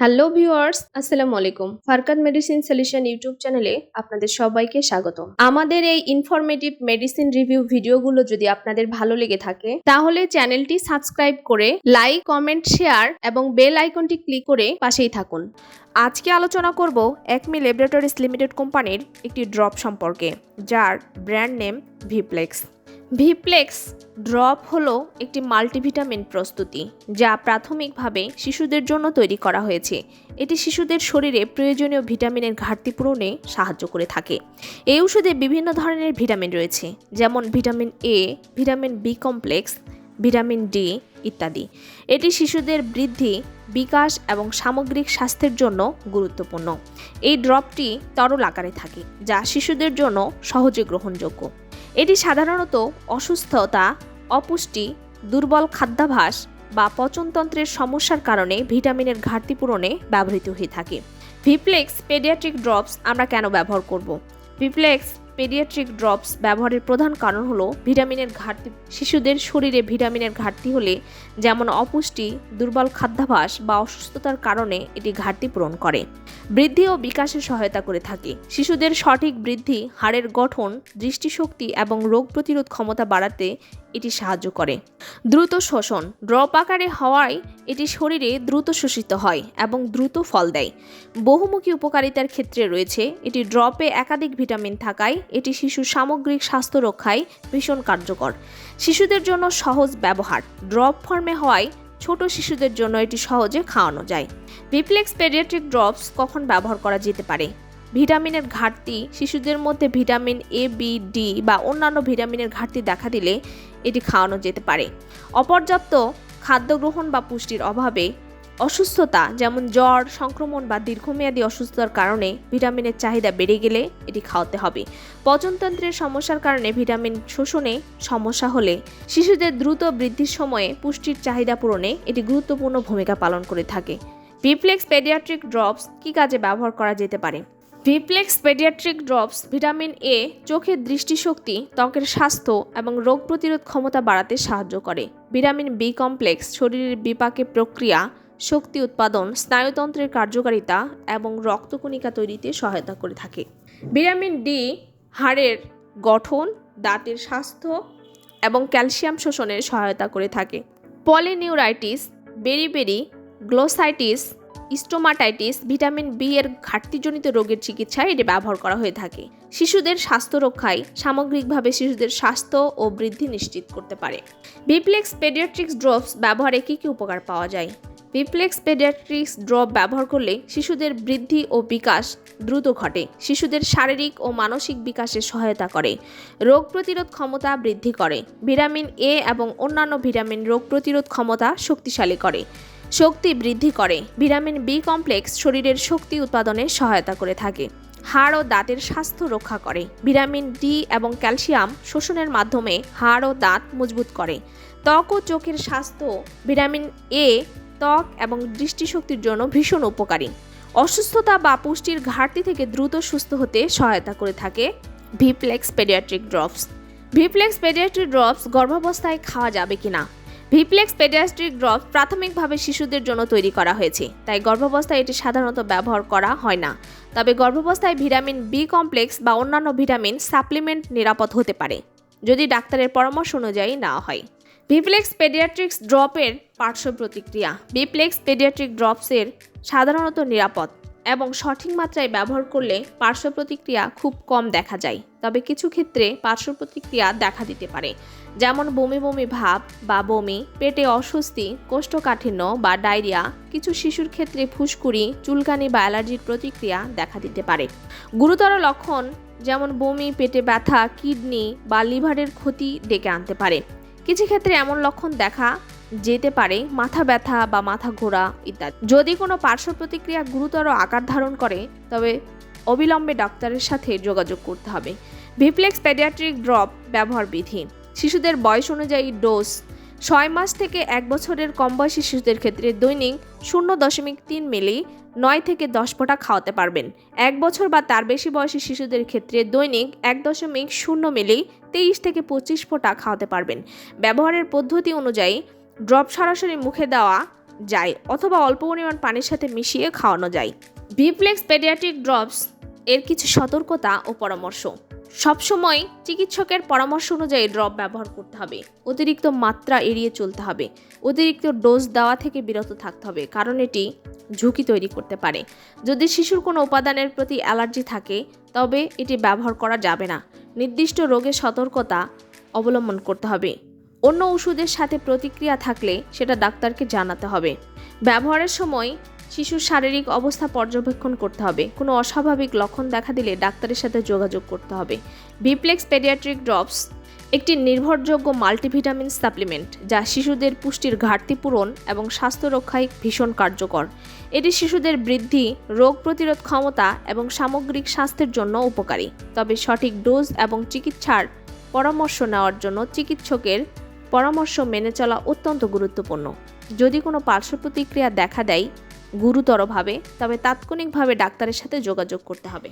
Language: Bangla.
হ্যালো ভিউয়ার্স আসসালামু আলাইকুম ফারকাত মেডিসিন সলিউশন ইউটিউব চ্যানেলে আপনাদের সবাইকে স্বাগত আমাদের এই ইনফরমেটিভ মেডিসিন রিভিউ ভিডিওগুলো যদি আপনাদের ভালো লেগে থাকে, তাহলে চ্যানেলটি সাবস্ক্রাইব করে লাইক কমেন্ট শেয়ার এবং বেল আইকনটি ক্লিক করে পাশেই থাকুন। আজকে আলোচনা করব একমি ল্যাবরেটরিজ লিমিটেড কোম্পানির একটি ড্রপ সম্পর্কে, যার brand name Viplex Viplex drop হলো একটি মাল্টিভিটামিন প্রস্তুতি, যা প্রাথমিকভাবে শিশুদের জন্য তৈরি করা হয়েছে। এটি শিশুদের শরীরে প্রয়োজনীয় ভিটামিনের ঘাটতি পূরণে সাহায্য করে থাকে। এই ওষুধে বিভিন্ন ধরনের ভিটামিন রয়েছে, যেমন vitamin A vitamin B complex, vitamin D ইত্যাদি। এটি শিশুদের বৃদ্ধি, বিকাশ এবং সামগ্রিক স্বাস্থ্যের জন্য গুরুত্বপূর্ণ। এই ড্রপটি তরল আকারে থাকে, যা শিশুদের জন্য সহজে গ্রহণযোগ্য। এটি সাধারণত অসুস্থতা, অপুষ্টি, দুর্বল খাদ্যাভাস বা পচনতন্ত্রের সমস্যার কারণে ভিটামিনের ঘাটতি পূরণে ব্যবহৃত হয়ে থাকে। ভিপ্লেক্স পেডিয়াট্রিক ড্রপস আমরা কেন ব্যবহার করব? ভিপ্লেক্স পেডিয়াট্রিক ড্রপস ব্যবহারের প্রধান কারণ হলো ভিটামিনের ঘাটতি। শিশুদের শরীরে ভিটামিনের ঘাটতি হলে যেমন অপুষ্টি, দুর্বল খাদ্যাভাস বা অসুস্থতার কারণে এটি ঘাটতি পূরণ করে। বৃদ্ধি ও বিকাশে সহায়তা করে থাকে। শিশুদের সঠিক বৃদ্ধি, হাড়ের গঠন, দৃষ্টিশক্তি এবং রোগ প্রতিরোধ ক্ষমতা বাড়াতে এটি সাহায্য করে। দ্রুত শোষণ। ড্রপ আকারে হওয়ায় এটি শরীরে দ্রুত শোষিত হয় এবং দ্রুত ফল দেয়। বহুমুখী উপকারিতার ক্ষেত্রে রয়েছে। এটি ড্রপে একাধিক ভিটামিন থাকায় এটি শিশুর সামগ্রিক স্বাস্থ্য রক্ষায় ভীষণ কার্যকর। শিশুদের জন্য সহজ ব্যবহার। ড্রপ ফর্মে হওয়ায় ছোট শিশুদের জন্য এটি সহজে খাওয়ানো যায়। ভিপ্লেক্স পেডিয়াট্রিক ড্রপস কখন ব্যবহার করা যেতে পারে? ভিটামিনের ঘাটতি। শিশুদের মধ্যে ভিটামিন এ বি ডি বা অন্যান্য ভিটামিনের ঘাটতি দেখা দিলে এটি খাওয়ানো যেতে পারে। অপর্যাপ্ত খাদ্য গ্রহণ বা পুষ্টির অভাবে অসুস্থতা, যেমন জ্বর, সংক্রমণ বা দীর্ঘমেয়াদী অসুস্থতার কারণে ভিটামিনের চাহিদা বেড়ে গেলে এটি খাওয়াতে হবে। পচনতন্ত্রের সমস্যার কারণে ভিটামিন শোষণে সমস্যা হলে শিশুদের দ্রুত বৃদ্ধির সময়ে পুষ্টির চাহিদা পূরণে এটি গুরুত্বপূর্ণ ভূমিকা পালন করে থাকে। ভিপ্লেক্স পেডিয়াট্রিক ড্রপস কী কাজে ব্যবহার করা যেতে পারে? Vplex pediatric drops vitamin A চোখের দৃষ্টিশক্তি, ত্বকের স্বাস্থ্য এবং রোগ প্রতিরোধ ক্ষমতা বাড়াতে সাহায্য করে। ভিটামিন বি কমপ্লেক্স, শরীরের বিপাকে প্রক্রিয়া শক্তি উৎপাদন, স্নায়ুতন্ত্রের কার্যকারিতা এবং রক্তকণিকা তৈরিতে সহায়তা করে থাকে। ভিটামিন ডি হাড়ের গঠন, দাঁতের স্বাস্থ্য এবং ক্যালসিয়াম শোষণে সহায়তা করে থাকে। Polyneuritis beriberi glossitis, stomatitis, vitamin B এর ঘাটতিজনিত রোগের চিকিৎসায় এটি ব্যবহার করা হয়ে থাকে। শিশুদের স্বাস্থ্য রক্ষায় সামগ্রিকভাবে শিশুদের স্বাস্থ্য ও বৃদ্ধি নিশ্চিত করতে পারে। বিপ্লেক্স পেডিয়াট্রিক্স ড্রপস ব্যবহারে কী কী উপকার পাওয়া যায়? বিপ্লেক্স পেডিয়াট্রিক্স ড্রপ ব্যবহার করলে শিশুদের বৃদ্ধি ও বিকাশ দ্রুত ঘটে। শিশুদের শারীরিক ও মানসিক বিকাশে সহায়তা করে। রোগ প্রতিরোধ ক্ষমতা বৃদ্ধি করে। ভিটামিন এ এবং অন্যান্য ভিটামিন রোগ প্রতিরোধ ক্ষমতা শক্তিশালী করে। শক্তি বৃদ্ধি করে। ভিটামিন বি কমপ্লেক্স শরীরের শক্তি উৎপাদনে সহায়তা করে থাকে। হাড় ও দাঁতের স্বাস্থ্য রক্ষা করে। ভিটামিন ডি এবং ক্যালসিয়াম শোষণের মাধ্যমে হাড় ও দাঁত মজবুত করে। ত্বক ও চোখের স্বাস্থ্য। ভিটামিন এ ত্বক এবং দৃষ্টিশক্তির জন্য ভীষণ উপকারী। অসুস্থতা বা পুষ্টির ঘাটতি থেকে দ্রুত সুস্থ হতে সহায়তা করে থাকে Vplex pediatric drops. Vplex pediatric drops গর্ভাবস্থায় খাওয়া যাবে কিনা? ভিপ্লেক্স পেডিয়াট্রিক ড্রপস প্রাথমিকভাবে শিশুদের জন্য তৈরি করা হয়েছে, তাই গর্ভাবস্থায় এটি সাধারণত ব্যবহার করা হয় না। তবে গর্ভাবস্থায় ভিটামিন বি কমপ্লেক্স বা অন্যান্য ভিটামিন সাপ্লিমেন্ট নিরাপদ হতে পারে, যদি ডাক্তারের পরামর্শ অনুযায়ী নেওয়া হয়। ভিপ্লেক্স পেডিয়াট্রিক্স ড্রপের পার্শ্ব প্রতিক্রিয়া। ভিপ্লেক্স পেডিয়াট্রিক ড্রপসের সাধারণত নিরাপদ এবং সঠিক মাত্রায় ব্যবহার করলে পার্শ্ব প্রতিক্রিয়া খুব কম দেখা যায়। তবে কিছু ক্ষেত্রে পার্শ্ব প্রতিক্রিয়া দেখা দিতে পারে, যেমন বমি বমি ভাব বা বমি, পেটে অস্বস্তি, কোষ্ঠকাঠিন্য বা ডায়রিয়া, কিছু শিশুর ক্ষেত্রে ফুসকুড়ি, চুলকানি বা অ্যালার্জির প্রতিক্রিয়া দেখা দিতে পারে। গুরুতর লক্ষণ যেমন বমি, পেটে ব্যথা, কিডনি বা লিভারের ক্ষতি ডেকে আনতে পারে। কিছু ক্ষেত্রে এমন লক্ষণ দেখা যেতে পারে, মাথা ব্যথা বা মাথা ঘোরা ইত্যাদি। যদি কোনো পার্শ্ব প্রতিক্রিয়া গুরুতর আকার ধারণ করে, তবে অবিলম্বে ডাক্তারের সাথে যোগাযোগ করতে হবে। ভিপ্লেক্স পেডিয়াট্রিক ড্রপ ব্যবহার বিধি শিশুদের বয়স অনুযায়ী ডোজ ছয় মাস থেকে এক বছরের কম বয়সী শিশুদের ক্ষেত্রে দৈনিক শূন্য দশমিক তিন মিলি নয় থেকে দশ ফোঁটা খাওয়াতে পারবেন। এক বছর বা তার বেশি বয়সী শিশুদের ক্ষেত্রে দৈনিক এক দশমিক শূন্য মিলি তেইশ থেকে পঁচিশ ফোঁটা খাওয়াতে পারবেন। ব্যবহারের পদ্ধতি অনুযায়ী ড্রপ সরাসরি মুখে দেওয়া যায় অথবা অল্প পরিমাণ পানির সাথে মিশিয়ে খাওয়ানো যায়। ভিপ্লেক্স পেডিয়াট্রিক ড্রপস এর কিছু সতর্কতা ও পরামর্শ। সবসময় চিকিৎসকের পরামর্শ অনুযায়ী ড্রপ ব্যবহার করতে হবে। অতিরিক্ত মাত্রা এড়িয়ে চলতে হবে। অতিরিক্ত ডোজ দেওয়া থেকে বিরত থাকতে হবে, কারণ এটি ঝুঁকি তৈরি করতে পারে। যদি শিশুর কোনো উপাদানের প্রতি অ্যালার্জি থাকে, তবে এটি ব্যবহার করা যাবে না। নির্দিষ্ট রোগের সতর্কতা অবলম্বন করতে হবে। অন্য ওষুধের সাথে প্রতিক্রিয়া থাকলে সেটা ডাক্তারকে জানাতে হবে। ব্যবহারের সময় শিশুর শারীরিক অবস্থা পর্যবেক্ষণ করতে হবে। কোনো অস্বাভাবিক লক্ষণ দেখা দিলে ডাক্তারের সাথে যোগাযোগ করতে হবে। ভিপ্লেক্স পেডিয়াট্রিক ড্রপস একটি নির্ভরযোগ্য মাল্টিভিটামিন সাপ্লিমেন্ট যা শিশুদের পুষ্টির ঘাটতি পূরণ এবং স্বাস্থ্য রক্ষায় ভীষণ কার্যকর। এটি শিশুদের বৃদ্ধি, রোগ প্রতিরোধ ক্ষমতা এবং সামগ্রিক স্বাস্থ্যের জন্য উপকারী। তবে সঠিক ডোজ এবং চিকিৎসার পরামর্শ নেওয়ার জন্য চিকিৎসকের পরামর্শ মেনে চলা অত্যন্ত গুরুত্বপূর্ণ। যদি কোনো পার্শ্ব প্রতিক্রিয়া দেখা দেয় গুরুতরভাবে তবে তাৎক্ষণিকভাবে ডাক্তারের সাথে যোগাযোগ করতে হবে।